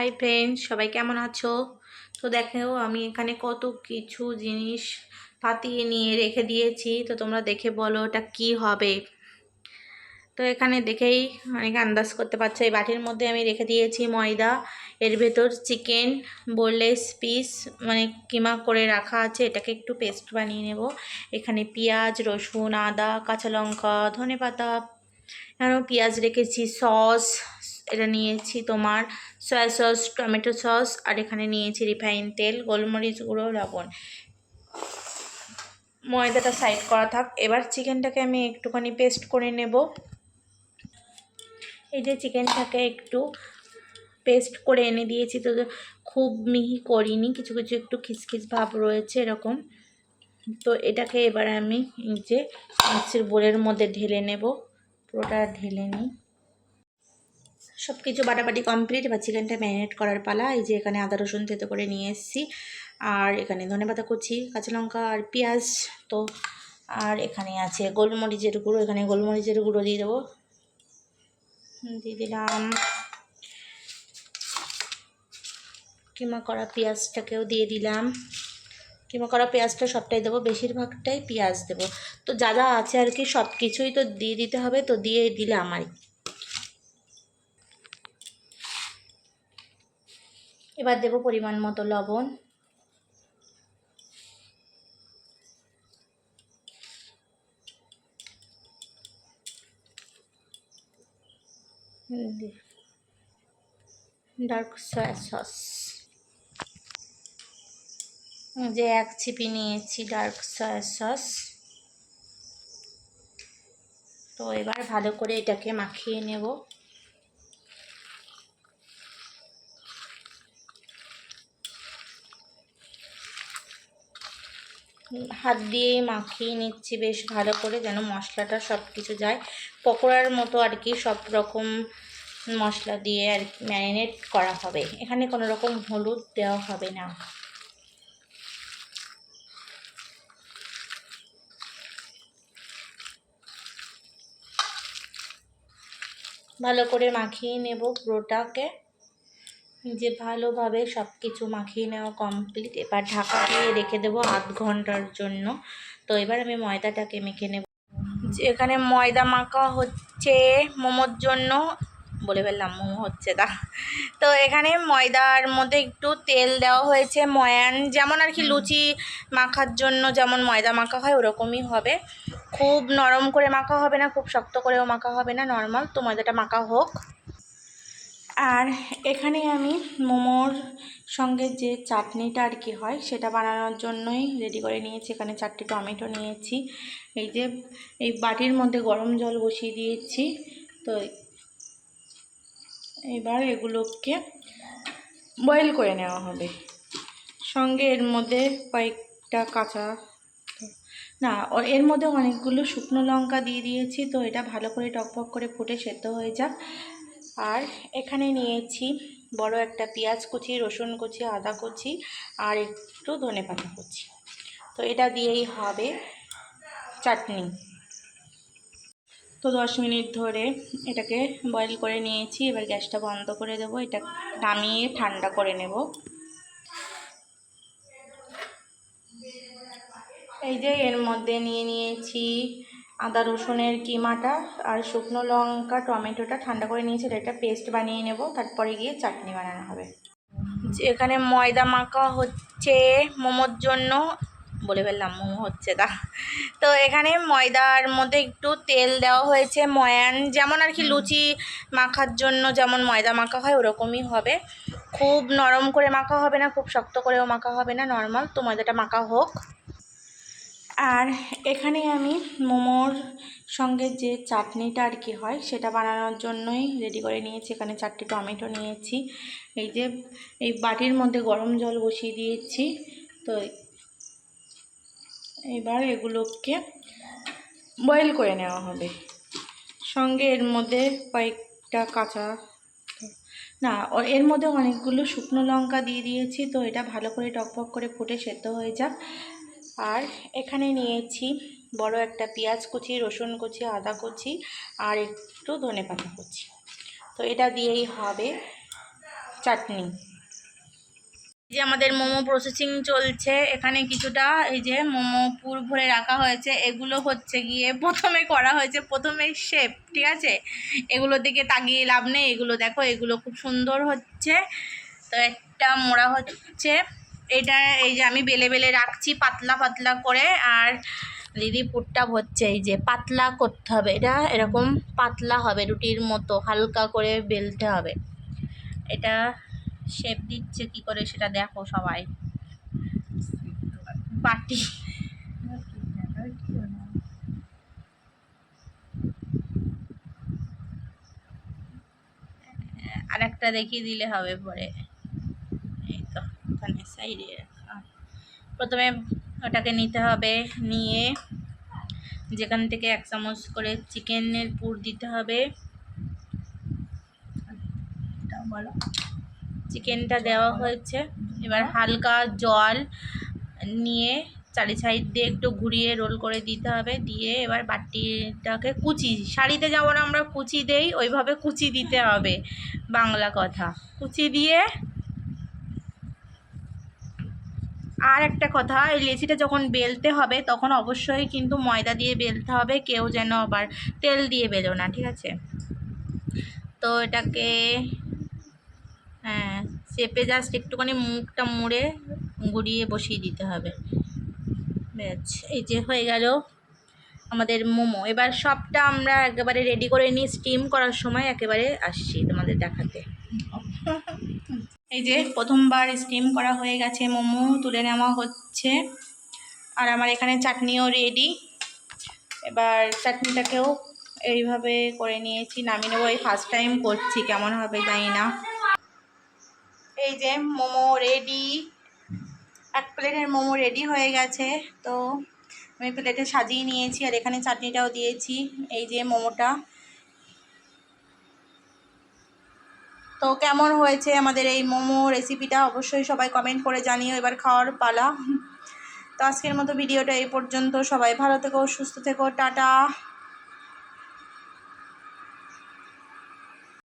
Hi friend সবাই কেমন আছো? তো দেখো, আমি এখানে কত কিছু জিনিস পাতিয়ে নিয়ে রেখে দিয়েছি। তো তোমরা দেখে বলো ওটা কি হবে। তো এখানে দেখেই অনেকে আন্দাজ করতে পারছ, এই বাটির মধ্যে আমি রেখে দিয়েছি ময়দা। এর ভেতর চিকেন, বোনলেস পিস মানে কিমা করে রাখা আছে। এটাকে একটু পেস্ট বানিয়ে নেব। এখানে পেঁয়াজ, রসুন, আদা, কাঁচা লঙ্কা ধনে পাতা এখানেও পেঁয়াজ রেখেছি, সস, এটা নিয়েছি তোমার সয়া সস টমেটো সস আর এখানে নিয়েছি রিফাইন তেল, গোলমরিচ গুঁড়ো, লবণ। ময়দাটা সাইড করা থাক। এবার চিকেনটাকে আমি একটুখানি পেস্ট করে নেব। এই যে চিকেনটাকে একটু পেস্ট করে এনে দিয়েছি তো খুব মিহি করিনি, কিছু কিছু একটু খিসখিস ভাব রয়েছে এরকম। তো এটাকে এবার আমি যে মিক্সির বোলের মধ্যে ঢেলে নেব। পুরোটা ঢেলে নিই। সব কিছু বাটাবাটি কমপ্লিট, এবার চিকেনটা ম্যারিনেট করার পালা। এই যে এখানে আদা, রসুন থেতো করে নিয়ে এসেছি। আর এখানে ধনে পাতা কুচি, কাঁচা লঙ্কা আর পেঁয়াজ তো। আর এখানে আছে গোলমরিচের গুঁড়ো, এখানে গোলমরিচের গুঁড়ো দিয়ে দেবো। দিয়ে দিলাম। কিমা করা পেঁয়াজটাকেও দিয়ে দিলাম। কিমা করা পেঁয়াজটা সবটাই দেবো, বেশিরভাগটাই পেঁয়াজ দেবো। তো যা যা আছে আর কি সব কিছুই তো দিয়ে দিতে হবে, তো দিয়ে দিলাম আর এবার দেব পরিমাণ মতো লবণ। ডার্ক সয়া সস যে এক ছিপি নিয়েছি ডার্ক সয়া সস। তো এবার ভালো করে এটাকে মাখিয়ে নেব। হাত দিয়ে মাখিয়ে নিচ্ছি বেশ ভালো করে যেন মশলাটা সব কিছু যায়। পকোড়ার মতো আর কি সব রকম মশলা দিয়ে আর ম্যারিনেট করা হবে। এখানে কোনো রকম হলুদ দেওয়া হবে না। ভালো করে মাখিয়ে নেব পুরোটাকে। যে ভালোভাবে সব কিছু মাখিয়ে নেওয়া কমপ্লিট এবার ঢাকা দিয়ে রেখে দেবো আধ ঘণ্টার জন্য। তো এবার আমি ময়দাটাকে মেখে নেব। এখানে ময়দা মাখা হচ্ছে মোমোর জন্য বলে ফেললাম মোমো হচ্ছে তা তো এখানে ময়দার মধ্যে একটু তেল দেওয়া হয়েছে ময়ান যেমন আর কি লুচি মাখার জন্য যেমন ময়দা মাখা হয় ওরকমই হবে। খুব নরম করে মাখা হবে না, খুব শক্ত করেও মাখা হবে না নর্মাল তো ময়দাটা মাখা হোক। আর এখানে আমি মোমোর সঙ্গে যে চাটনিটা আর কি হয়, সেটা বানানোর জন্যই রেডি করে নিয়েছি। এখানে চারটে টমেটো নিয়েছি। এই যে, এই বাটির মধ্যে গরম জল বসিয়ে দিয়েছি। তো এবার এগুলোকে বয়েল করে নেওয়া হবে। সঙ্গে এর মধ্যে কয়েকটা কাঁচা না এর মধ্যে অনেকগুলো শুকনো লঙ্কা দিয়ে দিয়েছি, তো এটা ভালো করে টকপক করে ফুটে সেদ্ধ হয়ে যাক। আর এখানে নিয়েছি বড় একটা পেঁয়াজ কুচি, রসুন কুচি, আদা কুচি আর একটু ধনে পাতা কুচি। তো এটা দিয়েই হবে চাটনি। তো দশ মিনিট ধরে এটাকে বয়েল করে নিয়েছি, এবার গ্যাসটা বন্ধ করে দেবো, এটা নামিয়ে ঠান্ডা করে নেব। এই যে এর মধ্যে নিয়ে নিয়েছি আদা রসুনের কিমাটা আর শুকনো লঙ্কা টমেটোটা ঠান্ডা করে নিয়েছি এটা পেস্ট বানিয়ে নেব তারপরে গিয়ে চাটনি বানানো হবে। এখানে ময়দা মাখা হচ্ছে মোমোর জন্য বলে ফেললাম মোমো হচ্ছে তা তো এখানে ময়দার মধ্যে একটু তেল দেওয়া হয়েছে ময়ান যেমন আর কি লুচি মাখার জন্য যেমন ময়দা মাখা হয় ওরকমই হবে। খুব নরম করে মাখা হবে না খুব শক্ত করেও মাখা হবে না নর্মাল। তো ময়দাটা মাখা হোক। আর এখানে আমি মোমোর সঙ্গে যে চাটনিটা আর কি হয়, সেটা বানানোর জন্যই রেডি করে নিয়েছি। এখানে চারটি টমেটো নিয়েছি। এই যে, এই বাটির মধ্যে গরম জল বসিয়ে দিয়েছি। তো এবার এগুলোকে বয়েল করে নেওয়া হবে। সঙ্গে এর মধ্যে কয়েকটা কাঁচা, না, এর মধ্যে অনেকগুলো শুকনো লঙ্কা দিয়ে দিয়েছি। তো এটা ভালো করে টকপক করে ফুটে সেদ্ধ হয়ে যাক। আর এখানে নিয়েছি বড় একটা পেঁয়াজ কুচি, রসুন কুচি, আদা কুচি আর একটু ধনে পাতা কুচি। তো এটা দিয়েই হবে চাটনি। এই যে আমাদের মোমো প্রসেসিং চলছে, এখানে কিছুটা এই যে মোমো পুর ভরে রাখা হয়েছে, এগুলো হচ্ছে গিয়ে প্রথমে করা হয়েছে, প্রথমে শেপ ঠিক আছে? এগুলোর দিকে তাকিয়ে লাভ নেই, এগুলো দেখো, এগুলো খুব সুন্দর হচ্ছে। তো একটা মোড়া হচ্ছে। এটা এই যে আমি বেলে বেলে রাখছি, পাতলা পাতলা করে, আর দিদি পুরটা হচ্ছে এই যে পাতলা করতে হবে। এটা এরকম পাতলা হবে, রুটির মতো, হালকা করে বেলতে হবে। এটা শেপ দিচ্ছে কি করে সেটা দেখো সবাই। বাটি। আর একটা দেখিয়ে দিলে হবে পরে। সাইডে প্রথমে ওটাকে নিতে হবে, নিয়ে যেখান থেকে এক চামচ করে চিকেনের পুর দিতে হবে। চিকেনটা দেওয়া হয়েছে। এবার হালকা জল নিয়ে চারি সাইড দিয়ে একটু ঘুরিয়ে রোল করে দিতে হবে। দিয়ে এবার বাটিটাকে কুচি, শাড়িতে যেমন আমরা কুচি দেই, ওইভাবে কুচি দিতে হবে বাংলা কথা। কুচি দিয়ে আর একটা কথা, এই লেচিটা যখন বেলতে হবে, তখন অবশ্যই কিন্তু ময়দা দিয়ে বেলতে হবে, কেউ যেন আবার তেল দিয়ে বেলো না, ঠিক আছে? তো এটাকে হ্যাঁ চেপে জাস্ট একটুখানি মুখটা মুড়ে গুড়িয়ে বসিয়ে দিতে হবে। ব্যাস, এই যে হয়ে গেল আমাদের মোমো। এবার সবটা আমরা একেবারে রেডি করে নিই স্টিম করার সময়, একেবারে আসছি তোমাদের দেখাতে। এই যে প্রথমবার স্টিম করা হয়ে গেছে, মোমো তুলে নেওয়া হচ্ছে। আর আমার এখানে চাটনিও রেডি এবার চাটনিটাকেও এইভাবে করে নিয়েছি, নামিয়ে নেব। এই ফার্স্ট টাইম করছি, কেমন হবে জানি না। এই যে মোমো রেডি এক প্লেটের মোমো রেডি হয়ে গেছে। তো আমি প্লেটে সাজিয়ে নিয়েছি, আর এখানে চাটনিটাও দিয়েছি। এই যে মোমোটা। তো কেমন হয়েছে আমাদের এই মোমো রেসিপিটা অবশ্যই সবাই কমেন্ট করে জানিও এবার খাওয়ার পালা। তো আজকের মতো ভিডিওটা এই পর্যন্ত। সবাই ভালো থেকো, সুস্থ থেকো, টাটা।